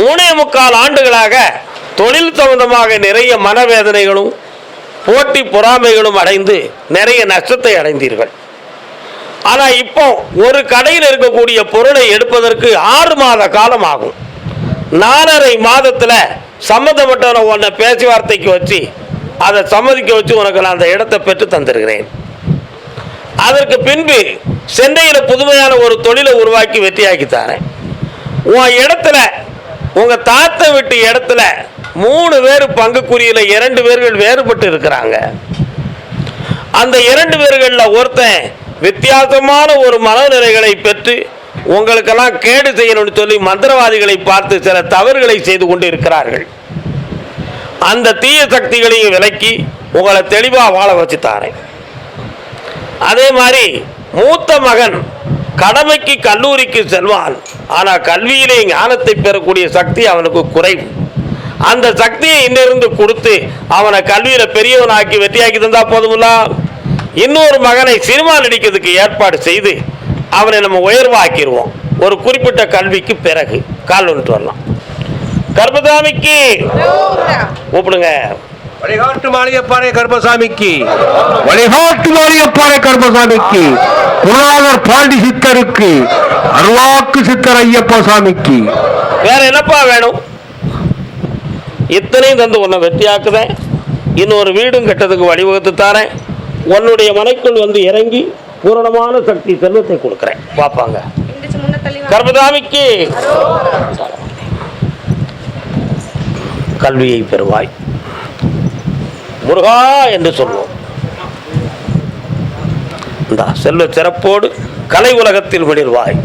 மூணே முக்கால் ஆண்டுகளாக தொழில் சம்பந்தமாக நிறைய மனவேதனைகளும் போட்டி பொறாமைகளும் அடைந்து நிறைய நஷ்டத்தை அடைந்தீர்கள். ஆனால் இப்போ ஒரு கடையில் இருக்கக்கூடிய பொருளை எடுப்பதற்கு ஆறு மாத காலம் ஆகும். நாலரை மாதத்தில் சம்மந்தப்பட்ட உன்னை பேச்சுவார்த்தைக்கு வச்சு அதை சம்மதிக்க வச்சு உனக்கு நான் அந்த இடத்தை பெற்று தந்திருக்கிறேன். அதற்கு பின்பு சென்னையில் புதுமையான ஒரு தொழிலை உருவாக்கி வெற்றியாக்கி தரேன். உன் இடத்துல உங்கள் தாத்தா விட்டு இடத்துல மூணு பேர் பங்குக்குறியில் இரண்டு பேர்கள் வேறுபட்டு இருக்கிறாங்க. அந்த இரண்டு பேர்களில் ஒருத்தன் வித்தியாசமான ஒரு மனநிலைகளை பெற்று உங்களுக்கெல்லாம் கேடு செய்யணும்னு சொல்லி மந்திரவாதிகளை பார்த்து சில தவறுகளை செய்து கொண்டு இருக்கிறார்கள். அந்த தீய சக்திகளையும் விலக்கி உங்களை தெளிவாக வாழ வச்சு தாரேன் அதே மாதிரி மூத்த மகன் கடமைக்கு கல்லூரிக்கு செல்வான் ஆனால் கல்வியிலே ஞானத்தை பெறக்கூடிய சக்தி அவனுக்கு குறைவு. அந்த சக்தியை இன்னிருந்து கொடுத்து அவனை கல்வியில் பெரியவனாக்கி வெற்றியாக்கி தந்தா போதுமில்ல? இன்னொரு மகனை சினிமா நடிக்கிறதுக்கு ஏற்பாடு செய்து அவனை நம்ம உயர்வாக்கிடுவோம். ஒரு குறிப்பிட்ட கல்விக்கு பிறகு. கால் வந்துட்டு வரலாம். கர்மதாமிக்கு கூப்பிடுங்க. வழிகாட்டு மாளிகைப்பாறை கருப்பசாமிக்கு வழிகாட்டு மாளிகைப்பாறை கருப்பசாமிக்கு குருநாதர் பாண்டி சித்தருக்கு. அருளாக்கு சித்தர் ஐயப்ப சாமிக்கு. வேற என்னப்பா வேணும்? இத்தனையும் தந்து உன்னை வெற்றியாக்குதேன் இன்னொரு வீடும் கட்டதுக்கு வழிவகுத்து தாரேன். உன்னுடைய மனைக்குள் வந்து இறங்கி பூரணமான சக்தி செல்வத்தை கொடுக்குறேன். பார்ப்பாங்க வா. கர்மதாமிக்கு கல்வியை பெறுவாய். முருகா என்று சொல்வோம். இந்த செல்வ சிறப்போடு கலை உலகத்தில் வெளிர்வாய்